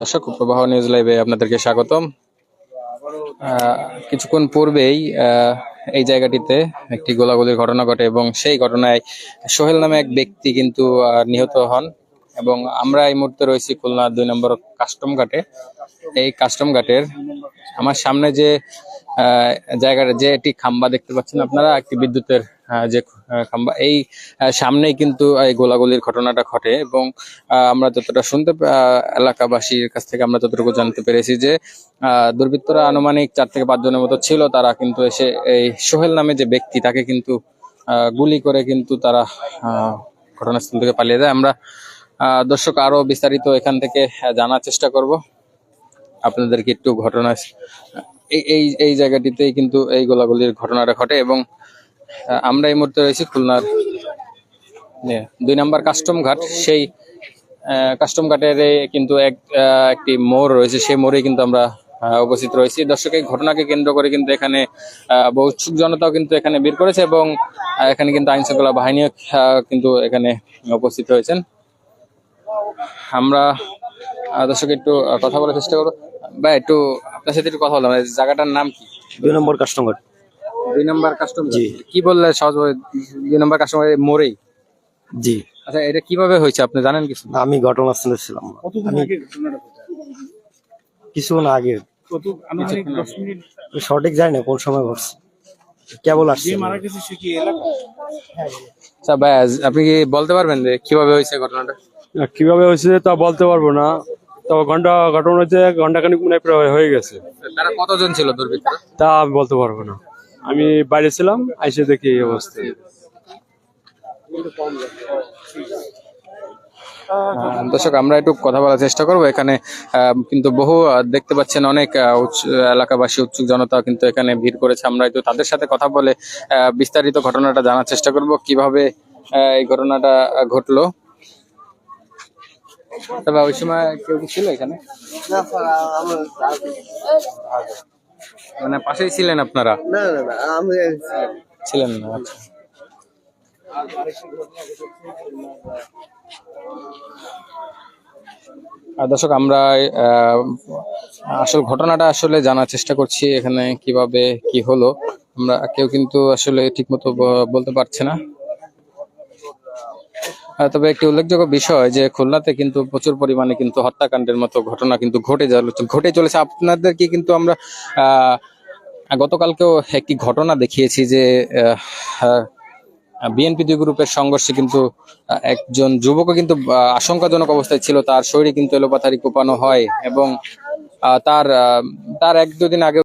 দর্শক, প্রবাহ নিউজ লাইভে আপনাদেরকে স্বাগতম। কিছুক্ষণ পূর্বেই এই জায়গাটিতে একটি গোলাগুলির ঘটনা ঘটে এবং সেই ঘটনায় সোহেল নামে এক ব্যক্তি কিন্তু নিহত হন এবং আমরা এই মুহূর্তে রয়েছি খুলনা দুই নম্বর কাস্টম ঘাটে। এই কাস্টম ঘাটের আমার সামনে যে জায়গাটা, যে একটি খাম্বা দেখতে পাচ্ছেন আপনারা, একটি বিদ্যুতের যে খাম্বা এই সামনেই কিন্তু এই গোলাগুলির ঘটনাটা ঘটে এবং আমরা যতটা শুনতে এলাকাবাসীর কাছ থেকে আমরা যতটুকু জানতে পেরেছি যে দুর্বৃত্তরা আনুমানিক চার থেকে পাঁচ জনের মতো ছিল। তারা কিন্তু এসে এই সোহেল নামে যে ব্যক্তি, তাকে কিন্তু গুলি করে কিন্তু তারা ঘটনাস্থল থেকে পালিয়ে যায়। আমরা দর্শক আরও বিস্তারিত এখান থেকে জানার চেষ্টা করব। আপনাদেরকে একটু ঘটনা এই এই জায়গাটিতেই কিন্তু এই গোলাগুলির ঘটনাটা ঘটে এবং আমরা এই মুহূর্তে রয়েছি খুলনার দুই নাম্বার কাস্টম ঘাট। সেই কাস্টম ঘাটের কিন্তু এক একটি মোড় রয়েছে। সেই মোড়ে কিন্তু আমরা উপস্থিত রয়েছি। দর্শক, এই ঘটনাকে কেন্দ্র করে কিন্তু এখানে উৎসুক জনতাও কিন্তু এখানে বের করেছে এবং এখানে কিন্তু আইন শৃঙ্খলা বাহিনীও কিন্তু এখানে উপস্থিত হয়েছেন আমরা দর্শক, একটু কথা বলার চেষ্টা করব। বা একটু, আপনার সাথে একটু কথা বললাম। জায়গাটার নাম কি? দুই নম্বর কাস্টমার দুই নাম্বার কাস্টম জি। কি বললে সহজভাবে দুই নাম্বার কাস্টমার জি। আচ্ছা এটা কীভাবে হয়েছে? আপনি জানেন কিছু? আমি ঘটনাস্থলে ছিলাম। আমি কিছুক্ষণ আগে। সঠিক জানি না কোন সময় ঘটছে। কেবল আসছে। আচ্ছা ভাই আপনি কি বলতে পারবেন যে কীভাবে হয়েছে ঘটনাটা? কীভাবে হয়েছে তা বলতে পারব না। তবে ঘণ্টা ঘটনা হচ্ছে ঘণ্টা খানিক মনে হয়ে গেছে। তারা কতজন ছিল দুর্বৃত্ত তা আমি বলতে পারব না। আমি বাইরে ছিলাম আইসে দেখি এই অবস্থা। দর্শক আমরা একটু কথা বলার চেষ্টা করব। এখানে আহ, কিন্তু বহু দেখতে পাচ্ছেন অনেক উচ্চ- এলাকাবাসী উৎসুক জনতা কিন্তু এখানে ভিড় করেছে। আমরা একটু তাদের সাথে কথা বলে আহ, বিস্তারিত ঘটনাটা জানার চেষ্টা করব। কীভাবে আহ, এই ঘটনাটা ঘটলো? তবে ওই সময় কেউ কি ছিল এখানে? মানে পাশেই ছিলেন আপনারা? না না না আমি ছিলেন না আচ্ছা। আর দর্শক আমরা আহ, আসল ঘটনাটা আসলে জানার চেষ্টা করছি এখানে কীভাবে কি হলো। আমরা কেউ কিন্তু আসলে ঠিকমতো বলতে পারছে না। তবে একটি উল্লেখযোগ্য বিষয় যে খুলনাতে কিন্তু প্রচুর পরিমাণে কিন্তু হত্যাকাণ্ডের মতো ঘটনা কিন্তু ঘটে ঘটে চলেছে। আপনাদেরকে কিন্তু আমরা গতকালকেও একটি ঘটনা দেখিয়েছি যে বিএনপি দুই গ্রুপের সংঘর্ষে কিন্তু একজন যুবকও কিন্তু আশঙ্কাজনক অবস্থায় ছিল। তার শরীরে কিন্তু এলোপাথারি কোপানো হয় এবং তার তার এক দুদিন আগে